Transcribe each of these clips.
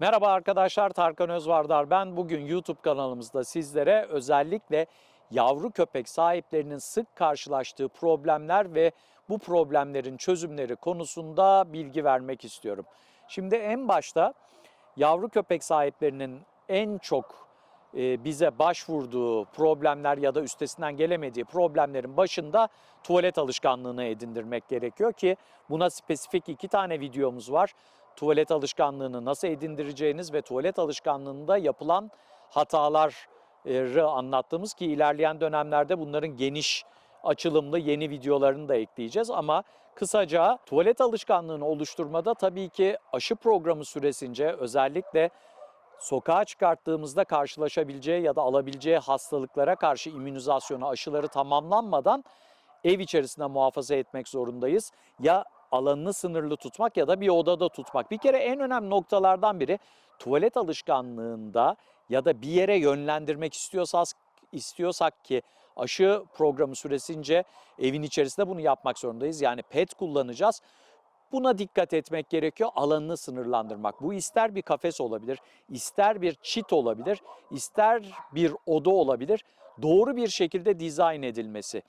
Merhaba arkadaşlar Tarkan Özvardar ben. Bugün YouTube kanalımızda sizlere özellikle yavru köpek sahiplerinin sık karşılaştığı problemler ve bu problemlerin çözümleri konusunda bilgi vermek istiyorum. Şimdi en başta yavru köpek sahiplerinin en çok e, bize başvurduğu problemler ya da üstesinden gelemediği problemlerin başında tuvalet alışkanlığını edindirmek gerekiyor ki buna spesifik iki tane videomuz var. Tuvalet alışkanlığını nasıl edindireceğiniz ve tuvalet alışkanlığında yapılan hataları anlattığımız ki ilerleyen dönemlerde bunların geniş açılımlı yeni videolarını da ekleyeceğiz ama kısaca tuvalet alışkanlığını oluşturmada tabii ki aşı programı süresince özellikle sokağa çıkarttığımızda karşılaşabileceği ya da alabileceği hastalıklara karşı immünizasyonu aşıları tamamlanmadan ev içerisinde muhafaza etmek zorundayız. Ya alanını sınırlı tutmak ya da bir odada tutmak. Bir kere en önemli noktalardan biri tuvalet alışkanlığında ya da bir yere yönlendirmek istiyorsak istiyorsak ki aşı programı süresince evin içerisinde bunu yapmak zorundayız. Yani pet kullanacağız. Buna dikkat etmek gerekiyor. Alanını sınırlandırmak. Bu ister bir kafes olabilir, ister bir çit olabilir, ister bir oda olabilir. Doğru bir şekilde dizayn edilmesi.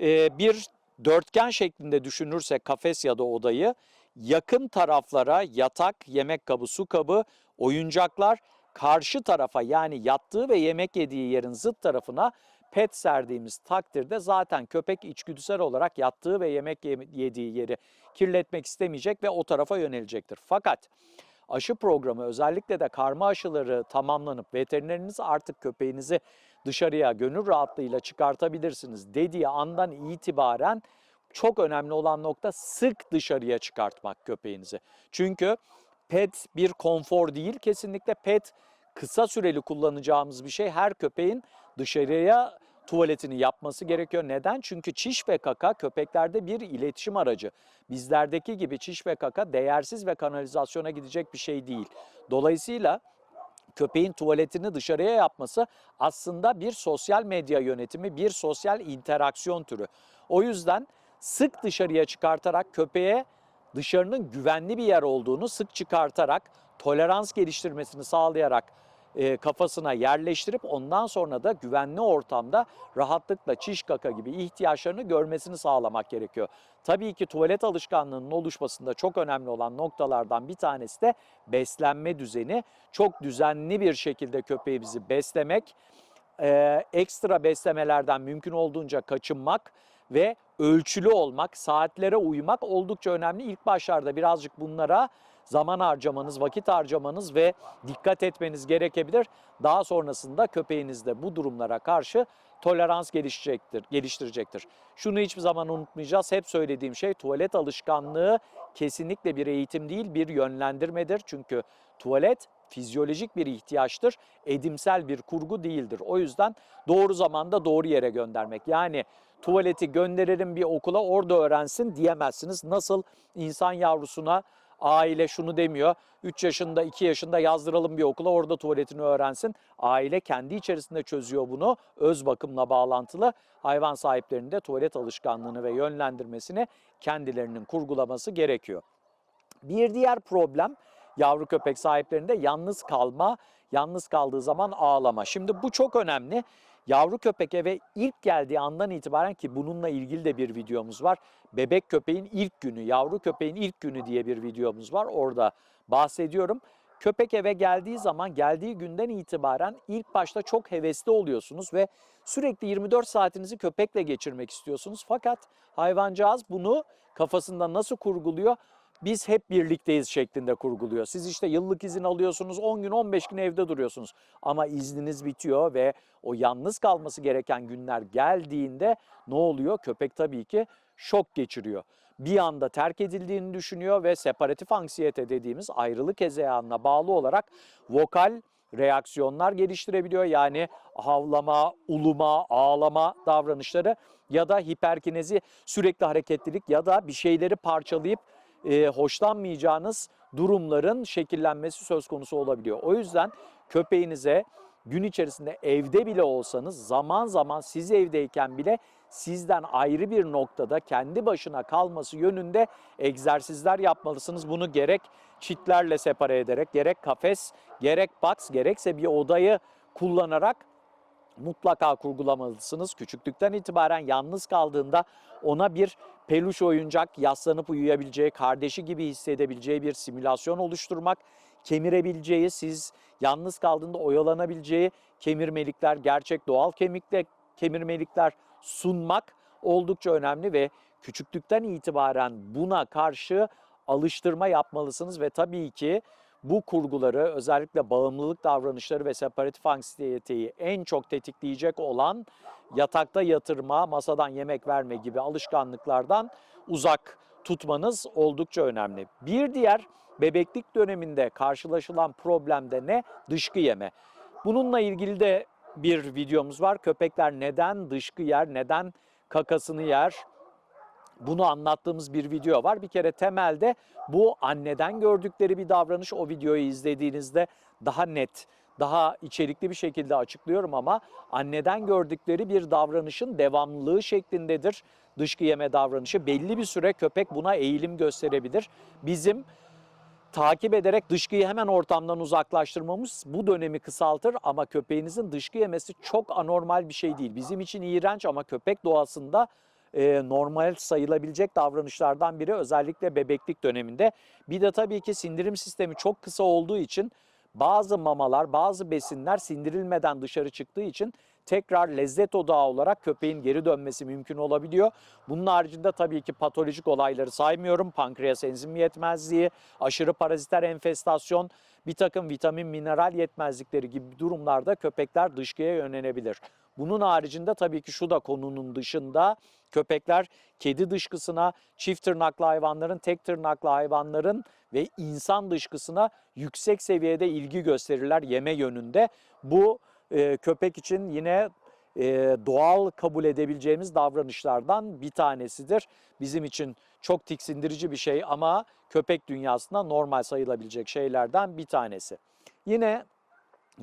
Ee, bir dörtgen şeklinde düşünürsek kafes ya da odayı yakın taraflara yatak, yemek kabı, su kabı, oyuncaklar karşı tarafa yani yattığı ve yemek yediği yerin zıt tarafına pet serdiğimiz takdirde zaten köpek içgüdüsel olarak yattığı ve yemek yediği yeri kirletmek istemeyecek ve o tarafa yönelecektir. Fakat aşı programı özellikle de karma aşıları tamamlanıp veterineriniz artık köpeğinizi dışarıya gönül rahatlığıyla çıkartabilirsiniz dediği andan itibaren çok önemli olan nokta sık dışarıya çıkartmak köpeğinizi. Çünkü pet bir konfor değil kesinlikle pet kısa süreli kullanacağımız bir şey. Her köpeğin dışarıya tuvaletini yapması gerekiyor. Neden? Çünkü çiş ve kaka köpeklerde bir iletişim aracı. Bizlerdeki gibi çiş ve kaka değersiz ve kanalizasyona gidecek bir şey değil. Dolayısıyla köpeğin tuvaletini dışarıya yapması aslında bir sosyal medya yönetimi, bir sosyal interaksiyon türü. O yüzden sık dışarıya çıkartarak köpeğe dışarının güvenli bir yer olduğunu sık çıkartarak tolerans geliştirmesini sağlayarak e, kafasına yerleştirip ondan sonra da güvenli ortamda rahatlıkla çiş kaka gibi ihtiyaçlarını görmesini sağlamak gerekiyor. Tabii ki tuvalet alışkanlığının oluşmasında çok önemli olan noktalardan bir tanesi de beslenme düzeni. Çok düzenli bir şekilde köpeğimizi beslemek, e, ekstra beslemelerden mümkün olduğunca kaçınmak ve ölçülü olmak, saatlere uymak oldukça önemli. İlk başlarda birazcık bunlara zaman harcamanız, vakit harcamanız ve dikkat etmeniz gerekebilir. Daha sonrasında köpeğinizde bu durumlara karşı tolerans gelişecektir, geliştirecektir. Şunu hiçbir zaman unutmayacağız. Hep söylediğim şey tuvalet alışkanlığı kesinlikle bir eğitim değil, bir yönlendirmedir. Çünkü tuvalet fizyolojik bir ihtiyaçtır, edimsel bir kurgu değildir. O yüzden doğru zamanda doğru yere göndermek. Yani tuvaleti gönderelim bir okula orada öğrensin diyemezsiniz. Nasıl insan yavrusuna aile şunu demiyor. 3 yaşında 2 yaşında yazdıralım bir okula orada tuvaletini öğrensin. Aile kendi içerisinde çözüyor bunu. Öz bakımla bağlantılı hayvan sahiplerinin de tuvalet alışkanlığını ve yönlendirmesini kendilerinin kurgulaması gerekiyor. Bir diğer problem yavru köpek sahiplerinde yalnız kalma, yalnız kaldığı zaman ağlama. Şimdi bu çok önemli. Yavru köpek eve ilk geldiği andan itibaren ki bununla ilgili de bir videomuz var. Bebek köpeğin ilk günü, yavru köpeğin ilk günü diye bir videomuz var. Orada bahsediyorum. Köpek eve geldiği zaman geldiği günden itibaren ilk başta çok hevesli oluyorsunuz ve sürekli 24 saatinizi köpekle geçirmek istiyorsunuz. Fakat hayvancağız bunu kafasında nasıl kurguluyor? Biz hep birlikteyiz şeklinde kurguluyor. Siz işte yıllık izin alıyorsunuz, 10 gün 15 gün evde duruyorsunuz. Ama izniniz bitiyor ve o yalnız kalması gereken günler geldiğinde ne oluyor? Köpek tabii ki şok geçiriyor. Bir anda terk edildiğini düşünüyor ve separatif anksiyete dediğimiz ayrılık hezeyanına bağlı olarak vokal reaksiyonlar geliştirebiliyor. Yani havlama, uluma, ağlama davranışları ya da hiperkinezi sürekli hareketlilik ya da bir şeyleri parçalayıp e, hoşlanmayacağınız durumların şekillenmesi söz konusu olabiliyor. O yüzden köpeğinize gün içerisinde evde bile olsanız zaman zaman siz evdeyken bile sizden ayrı bir noktada kendi başına kalması yönünde egzersizler yapmalısınız. Bunu gerek çitlerle separe ederek, gerek kafes, gerek box, gerekse bir odayı kullanarak mutlaka kurgulamalısınız. Küçüklükten itibaren yalnız kaldığında ona bir peluş oyuncak, yaslanıp uyuyabileceği, kardeşi gibi hissedebileceği bir simülasyon oluşturmak, kemirebileceği, siz yalnız kaldığında oyalanabileceği kemirmelikler, gerçek doğal kemikle kemirmelikler sunmak oldukça önemli ve küçüklükten itibaren buna karşı alıştırma yapmalısınız ve tabii ki bu kurguları özellikle bağımlılık davranışları ve separatif anksiyeteyi en çok tetikleyecek olan yatakta yatırma, masadan yemek verme gibi alışkanlıklardan uzak tutmanız oldukça önemli. Bir diğer bebeklik döneminde karşılaşılan problem de ne? Dışkı yeme. Bununla ilgili de bir videomuz var. Köpekler neden dışkı yer, neden kakasını yer? Bunu anlattığımız bir video var. Bir kere temelde bu anneden gördükleri bir davranış. O videoyu izlediğinizde daha net, daha içerikli bir şekilde açıklıyorum ama anneden gördükleri bir davranışın devamlılığı şeklindedir. Dışkı yeme davranışı belli bir süre köpek buna eğilim gösterebilir. Bizim takip ederek dışkıyı hemen ortamdan uzaklaştırmamız bu dönemi kısaltır ama köpeğinizin dışkı yemesi çok anormal bir şey değil. Bizim için iğrenç ama köpek doğasında e, normal sayılabilecek davranışlardan biri özellikle bebeklik döneminde. Bir de tabii ki sindirim sistemi çok kısa olduğu için bazı mamalar, bazı besinler sindirilmeden dışarı çıktığı için tekrar lezzet odağı olarak köpeğin geri dönmesi mümkün olabiliyor. Bunun haricinde tabii ki patolojik olayları saymıyorum. Pankreas enzim yetmezliği, aşırı paraziter enfestasyon, bir takım vitamin, mineral yetmezlikleri gibi durumlarda köpekler dışkıya yönelebilir. Bunun haricinde tabii ki şu da konunun dışında köpekler kedi dışkısına, çift tırnaklı hayvanların, tek tırnaklı hayvanların ve insan dışkısına yüksek seviyede ilgi gösterirler yeme yönünde. Bu e, köpek için yine e, doğal kabul edebileceğimiz davranışlardan bir tanesidir. Bizim için çok tiksindirici bir şey ama köpek dünyasında normal sayılabilecek şeylerden bir tanesi. Yine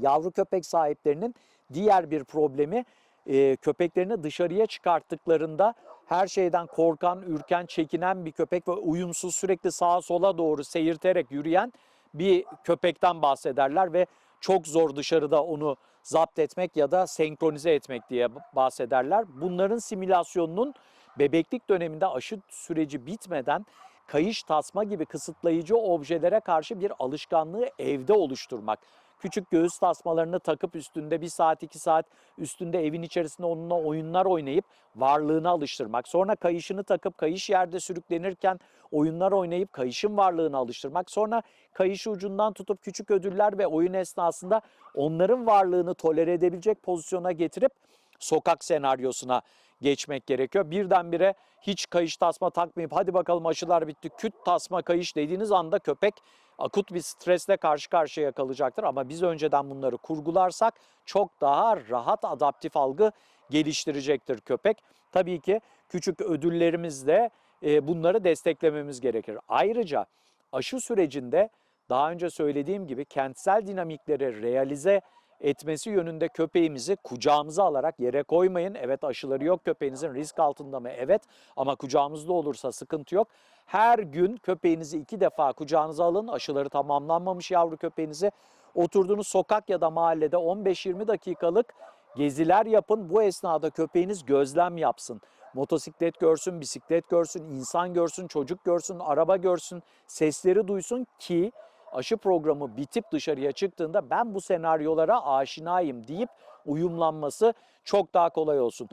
yavru köpek sahiplerinin diğer bir problemi e, köpeklerini dışarıya çıkarttıklarında her şeyden korkan, ürken, çekinen bir köpek ve uyumsuz sürekli sağa sola doğru seyirterek yürüyen bir köpekten bahsederler ve çok zor dışarıda onu zapt etmek ya da senkronize etmek diye bahsederler. Bunların simülasyonunun bebeklik döneminde aşı süreci bitmeden kayış, tasma gibi kısıtlayıcı objelere karşı bir alışkanlığı evde oluşturmak. Küçük göğüs tasmalarını takıp üstünde bir saat iki saat üstünde evin içerisinde onunla oyunlar oynayıp varlığını alıştırmak. Sonra kayışını takıp kayış yerde sürüklenirken oyunlar oynayıp kayışın varlığını alıştırmak. Sonra kayış ucundan tutup küçük ödüller ve oyun esnasında onların varlığını tolere edebilecek pozisyona getirip sokak senaryosuna geçmek gerekiyor. Birdenbire hiç kayış tasma takmayıp hadi bakalım aşılar bitti küt tasma kayış dediğiniz anda köpek akut bir stresle karşı karşıya kalacaktır. Ama biz önceden bunları kurgularsak çok daha rahat adaptif algı geliştirecektir köpek. Tabii ki küçük ödüllerimizle e, bunları desteklememiz gerekir. Ayrıca aşı sürecinde daha önce söylediğim gibi kentsel dinamikleri realize etmesi yönünde köpeğimizi kucağımıza alarak yere koymayın. Evet aşıları yok köpeğinizin risk altında mı? Evet ama kucağımızda olursa sıkıntı yok. Her gün köpeğinizi iki defa kucağınıza alın. Aşıları tamamlanmamış yavru köpeğinizi. Oturduğunuz sokak ya da mahallede 15-20 dakikalık geziler yapın. Bu esnada köpeğiniz gözlem yapsın. Motosiklet görsün, bisiklet görsün, insan görsün, çocuk görsün, araba görsün, sesleri duysun ki aşı programı bitip dışarıya çıktığında ben bu senaryolara aşinayım deyip uyumlanması çok daha kolay olsun.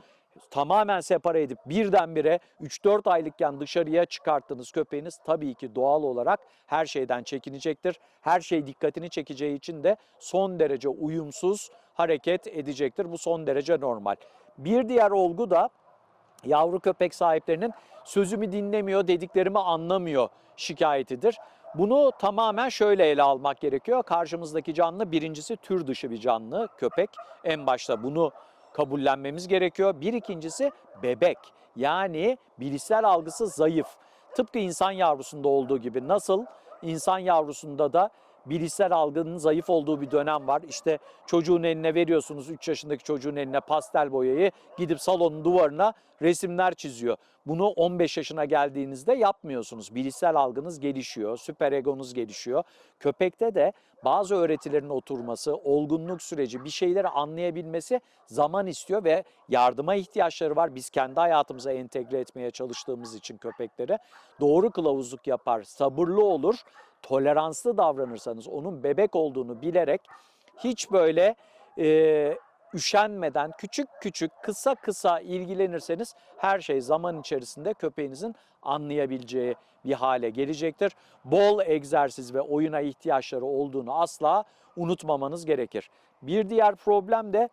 Tamamen separe edip birdenbire 3-4 aylıkken dışarıya çıkarttığınız köpeğiniz tabii ki doğal olarak her şeyden çekinecektir. Her şey dikkatini çekeceği için de son derece uyumsuz hareket edecektir. Bu son derece normal. Bir diğer olgu da yavru köpek sahiplerinin sözümü dinlemiyor, dediklerimi anlamıyor şikayetidir. Bunu tamamen şöyle ele almak gerekiyor. Karşımızdaki canlı birincisi tür dışı bir canlı, köpek. En başta bunu kabullenmemiz gerekiyor. Bir ikincisi bebek. Yani bilişsel algısı zayıf. Tıpkı insan yavrusunda olduğu gibi nasıl insan yavrusunda da bilişsel algının zayıf olduğu bir dönem var. İşte çocuğun eline veriyorsunuz 3 yaşındaki çocuğun eline pastel boyayı gidip salonun duvarına resimler çiziyor. Bunu 15 yaşına geldiğinizde yapmıyorsunuz. Bilişsel algınız gelişiyor, süper egonuz gelişiyor. Köpekte de bazı öğretilerin oturması, olgunluk süreci, bir şeyleri anlayabilmesi zaman istiyor ve yardıma ihtiyaçları var. Biz kendi hayatımıza entegre etmeye çalıştığımız için köpekleri doğru kılavuzluk yapar, sabırlı olur, toleranslı davranırsanız onun bebek olduğunu bilerek hiç böyle e, üşenmeden küçük küçük kısa kısa ilgilenirseniz her şey zaman içerisinde köpeğinizin anlayabileceği bir hale gelecektir. Bol egzersiz ve oyuna ihtiyaçları olduğunu asla unutmamanız gerekir. Bir diğer problem de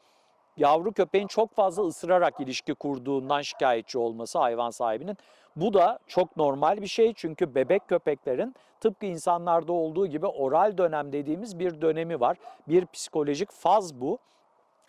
yavru köpeğin çok fazla ısırarak ilişki kurduğundan şikayetçi olması hayvan sahibinin. Bu da çok normal bir şey çünkü bebek köpeklerin tıpkı insanlarda olduğu gibi oral dönem dediğimiz bir dönemi var. Bir psikolojik faz bu.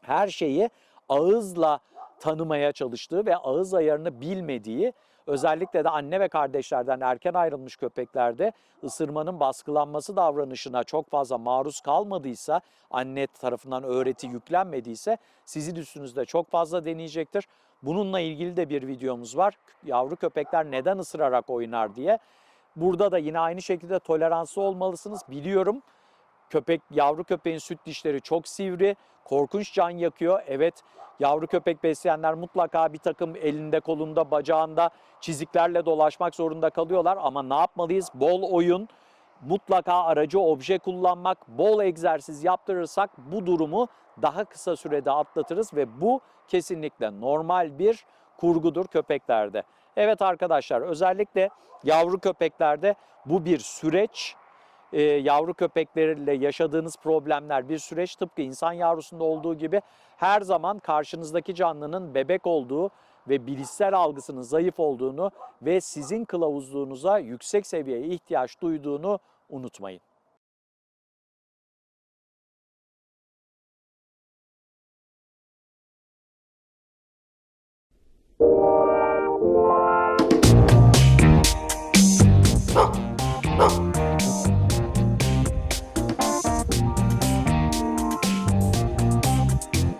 Her şeyi ağızla tanımaya çalıştığı ve ağız ayarını bilmediği özellikle de anne ve kardeşlerden erken ayrılmış köpeklerde ısırmanın baskılanması davranışına çok fazla maruz kalmadıysa, anne tarafından öğreti yüklenmediyse sizin üstünüzde çok fazla deneyecektir. Bununla ilgili de bir videomuz var. Yavru köpekler neden ısırarak oynar diye. Burada da yine aynı şekilde toleranslı olmalısınız. Biliyorum köpek yavru köpeğin süt dişleri çok sivri, korkunç can yakıyor. Evet yavru köpek besleyenler mutlaka bir takım elinde, kolunda, bacağında çiziklerle dolaşmak zorunda kalıyorlar ama ne yapmalıyız? Bol oyun, mutlaka aracı obje kullanmak, bol egzersiz yaptırırsak bu durumu daha kısa sürede atlatırız ve bu kesinlikle normal bir kurgudur köpeklerde. Evet arkadaşlar özellikle yavru köpeklerde bu bir süreç e, yavru köpeklerle yaşadığınız problemler bir süreç tıpkı insan yavrusunda olduğu gibi her zaman karşınızdaki canlının bebek olduğu ve bilişsel algısının zayıf olduğunu ve sizin kılavuzluğunuza yüksek seviyeye ihtiyaç duyduğunu unutmayın.